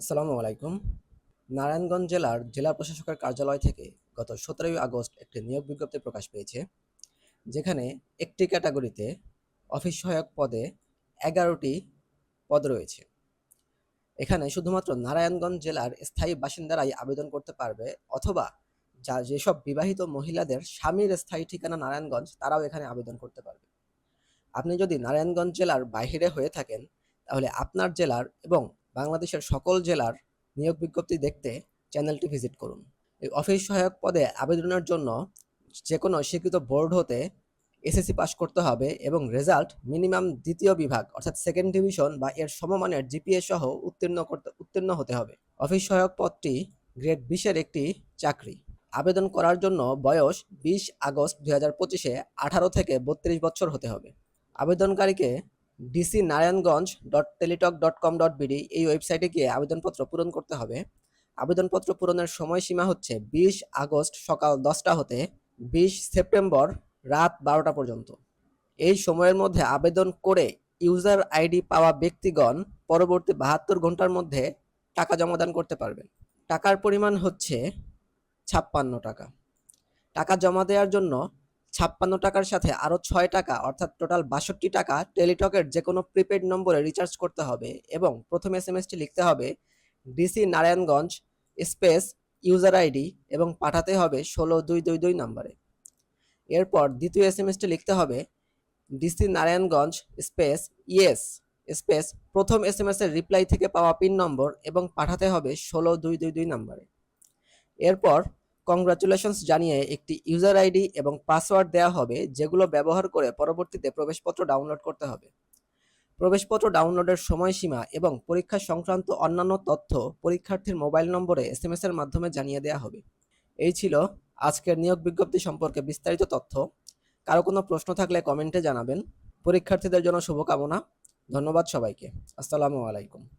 আসসালামু আলাইকুম। নারায়ণগঞ্জ জেলার জেলা প্রশাসকের কার্যালয় থেকে গত সতেরোই আগস্ট একটি নিয়োগ বিজ্ঞপ্তি প্রকাশ পেয়েছে, যেখানে একটি ক্যাটাগরিতে অফিস সহায়ক পদে এগারোটি পদ রয়েছে। এখানে শুধুমাত্র নারায়ণগঞ্জ জেলার স্থায়ী বাসিন্দারাই আবেদন করতে পারবে অথবা যা যেসব বিবাহিত মহিলাদের স্বামীর স্থায়ী ঠিকানা নারায়ণগঞ্জ, তারাও এখানে আবেদন করতে পারবে। আপনি যদি নারায়ণগঞ্জ জেলার বাইরে হয়ে থাকেন, তাহলে আপনার জেলার এবং বাংলাদেশের সকল জেলার নিয়োগ বিজ্ঞপ্তি দেখতে চ্যানেলটি ভিজিট করুন। এই অফিস সহায়ক পদে আবেদনের জন্য যে কোনো স্বীকৃত বোর্ড হতে এসএসসি পাস করতে হবে এবং রেজাল্ট মিনিমাম দ্বিতীয় বিভাগ, অর্থাৎ সেকেন্ড ডিভিশন বা এর সমমানের জিপিএ সহ উত্তীর্ণ করতে, উত্তীর্ণ হতে হবে। অফিস সহায়ক পদটি গ্রেড বিশের একটি চাকরি। আবেদন করার জন্য বয়স বিশ আগস্ট দুই হাজার পঁচিশে আঠারো থেকে বত্রিশ বছর হতে হবে। আবেদনকারীকে DC Narayanganj dot Teletalk dot com dot BD এই ওয়েবসাইটে গিয়ে আবেদনপত্র পূরণ করতে হবে। আবেদনপত্র পূরণের সময়সীমা হচ্ছে বিশ আগস্ট সকাল দশটা হতে বিশ সেপ্টেম্বর রাত বারোটা পর্যন্ত। এই সময়ের মধ্যে আবেদন করে ইউজার আইডি পাওয়া ব্যক্তিগণ পরবর্তী বাহাত্তর ঘণ্টার মধ্যে টাকা জমাদান করতে পারবেন। টাকার পরিমাণ হচ্ছে ছাপ্পান্ন টাকা। টাকা জমা দেওয়ার জন্য ছাপ্পান্ন টাকার সাথে আরও ছয় টাকা, অর্থাৎ টোটাল বাষট্টি টাকা টেলিটকের যে কোনো প্রিপেড নম্বরে রিচার্জ করতে হবে এবং প্রথম এস এম এসটি লিখতে হবে DC Narayanganj space user ID এবং পাঠাতে হবে ষোলো দুই দুই দুই নম্বরে। এরপর দ্বিতীয় এস এম এসটি লিখতে হবে DC Narayanganj space yes space প্রথম এস এম এস এর রিপ্লাই থেকে পাওয়া পিন নম্বর এবং পাঠাতে হবে ষোলো দুই দুই দুই নম্বরে। এরপর কংগ্রাচুলেশনস জানিয়ে একটি ইউজার আইডি এবং পাসওয়ার্ড দেওয়া হবে, যেগুলো ব্যবহার করে পরবর্তীতে প্রবেশপত্র ডাউনলোড করতে হবে। প্রবেশপত্র ডাউনলোডের সময়সীমা এবং পরীক্ষা সংক্রান্ত অন্যান্য তথ্য পরীক্ষার্থীর মোবাইল নম্বরে এস এম এর মাধ্যমে জানিয়ে দেওয়া হবে। এই ছিল আজকের নিয়োগ বিজ্ঞপ্তি সম্পর্কে বিস্তারিত তথ্য। কারও কোনো প্রশ্ন থাকলে কমেন্টে জানাবেন। পরীক্ষার্থীদের জন্য শুভকামনা। ধন্যবাদ সবাইকে। আসসালামু আলাইকুম।